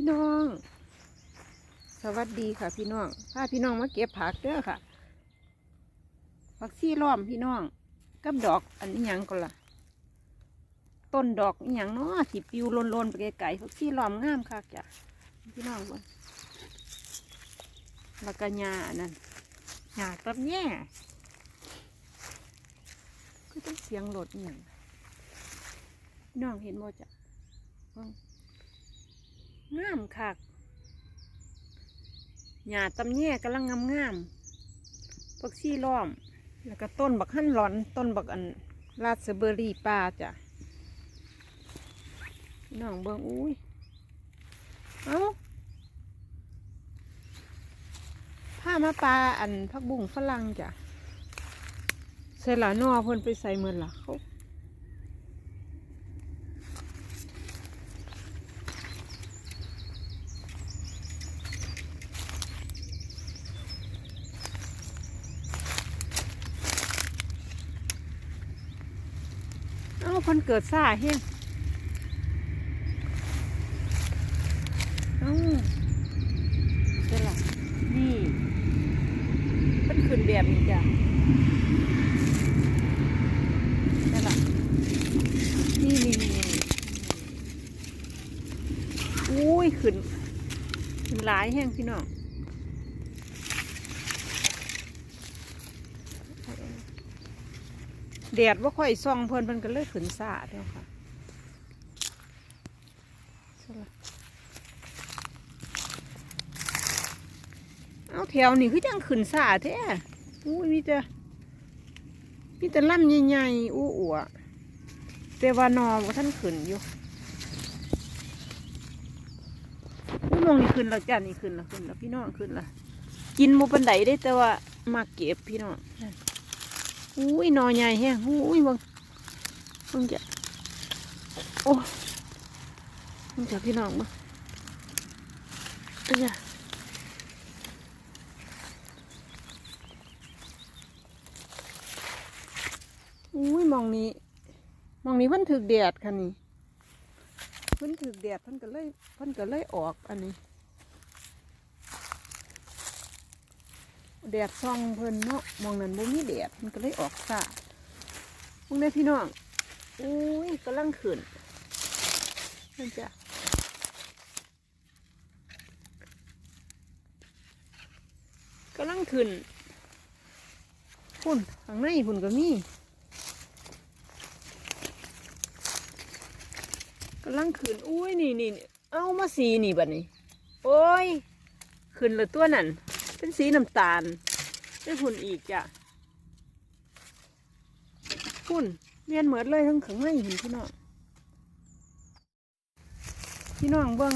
พี่น้อง สวัสดีค่ะ พี่น้องพาพี่น้องมาเก็บผักเด้อค่ะผักซี่ล้อมพี่น้องกับดอกอันนี้ยังก็ล่ะ ต้นดอกอหย่างเนาะที่ปิวลนๆไปไกลๆผักซี่ล้อมงามค่ะจ้ะพี่น้องเบ่งแล้วก็หญ้าอันนั่นหญ้าตับแย่ก็ต้องเสียงรถอย่างน้องเห็นบ่จ้ะ งามคักหญ้าตำแย่กำลังงามๆผักซี่ล้อม แล้วก็ต้นบักหั่นร้อน ต้นบักอันราสเบอร์รี่ป่าจ้ะน้องเบิ่งอุ้ย เอ้าผ้ามาปลาอันพักบุ้งฝรั่งจ้ะใส่หลานอเพิ่นไปใส่เมือนล่ะเขา พิ่นเกิดซ่าเฮงเอ้าเดี๋ยวล่ะนี่มันขึ้นแบบนี้จ้ะเดี๋ยวล่ะนี่นี่นี่อุ้ยขึ้นขึ้นหลายแห้งพี่น้อง แดดว่าค่อยส่องเพิ่นเพิ่นก็เลยขึ้นสาเด้อค่ะเดี๋ยวล่ะเอาแถวนี่คือจังขึ้นสาแท้อุ้ยมีแต่มีแต่ลำใหญ่ๆอู้อวแต่ว่านอว่าท่านขึ้นอยู่อุ้ยมองนี่ขึ้นแล้วจ้านี่ขึ้นแล้วขึ้นแล้วพี่น้องขึ้นแล้วกินหมูปันไดได้แต่ว่ามาเก็บพี่น้องนั่น อุ้ยนอใหญ่แฮงอุ้ยมองมองจะโอ้มองจะพี่น้องมาเอ้ยอุ้ยมองนี้มองนี้เพิ่นถึกแดดค่ะนี่เพิ่นถึกแดดเพิ่นก็เลยเพิ่นก็เลยออกอันนี้ แดดส่องเพิ่นเนาะมองนั้นบ่มีแดดเพิ่นก็เลยออกซะมองได้พี่น้องอุ้ยกำลังขึ้นนั่นจ้ะกำลังขึ้นพุ่นข้างในพุ่นก็มีกำลังขึ้นอุ้ยนี่นี่นี่เอามาสีนี่บัดนี้ โอ้ยขึ้นเลยตัวนั่น เป็นสีน้ำตาลได้หุ่นอีกจ้ะหุ่นเรียนเหมือนเลยทั้งขังไม่เห็นพี่น้องพี่น้องเบิ้อง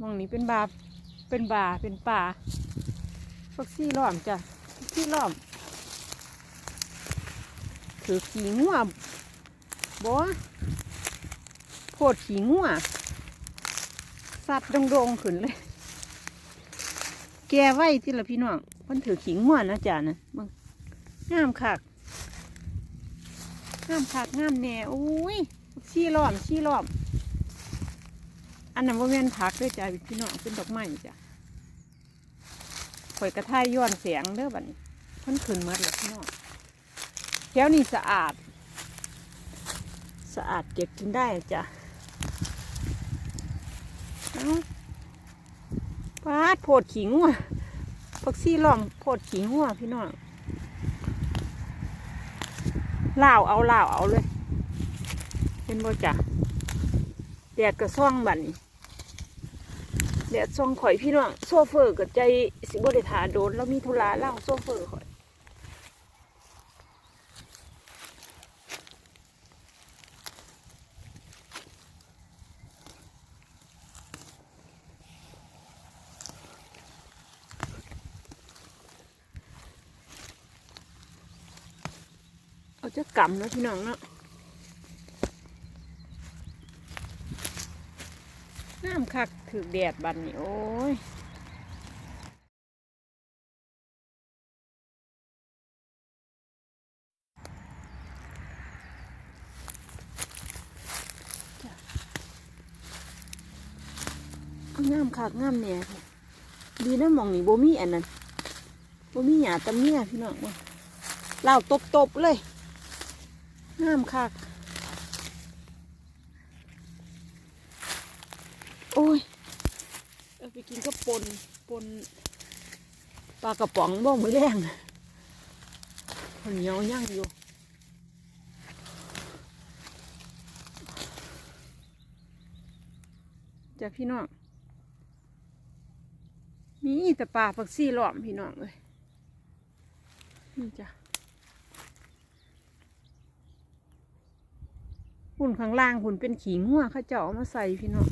มองนี้เป็นบาเป็นบาเป็นป่าฟักซี่ล้อมจ้ะซี่ล้อมถือขี่ง่วบ่โพดขี้งัวสัตว์โดงๆขึ้นเลย แกไว้ที่ละพี่น้องมันถือขี้งัวนนะจ๊ะนะมึงงามคักงามคักงามแน่โอ้ยชี้ล้อมชี้ล้อม อันนั้นว่าแม่นผักด้วยจ้ะพี่น้องเป็นดอกไม้จ้ะข่อยกระท่ายย้อนเสียงเด้อบัดนี้พิ่นขึ้นมาเลยพี่น้องแถวนี้สะอาด สะอาดเก็บกินได้จ้ะ ปาดโพดขิงว่ะพักซี่ล่อมโพดขิงว่ะพี่น้องลาวเอาลาวเอาเลยเป็นบ่จ่ะแดดกระซ่องบัดนี้แดดซ่องข่อยพี่น้องโซเฟอร์กับใจสิบ่ได้ทาโดนแล้วมีธุระเล่าโซเฟอร์ข่อย จะกำแล้วพี่น้องเนาะน้ำคักถือแดดบัดนี้โอ้ยงามคักงามแหน่ค่ะดีนะมองนี่โบมี่อันนั้นโบมี่หยาตะเมียพี่น้องว่าเล่าตบๆเลย งามคัก โอ้ยเอาไปกินก็ปนปนปลากระป๋องบ่มือแรงคนเหนียวย่างอยู่จ้ะพี่น้อง มีแต่ปลาผักซี่หล้อมพี่น้องเลยนี่จ้ะ หุ่นข้างล่างหุ่นเป็นขีงัวเข้าเจาเอามาใส่พี่น้อง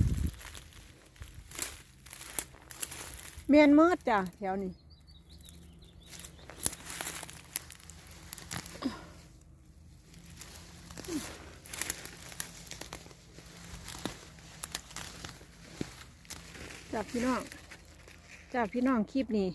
เมียนเมิดจ้ะแถวนี้จ้ะพี่น้องจ้ะพี่น้องคลิปนี้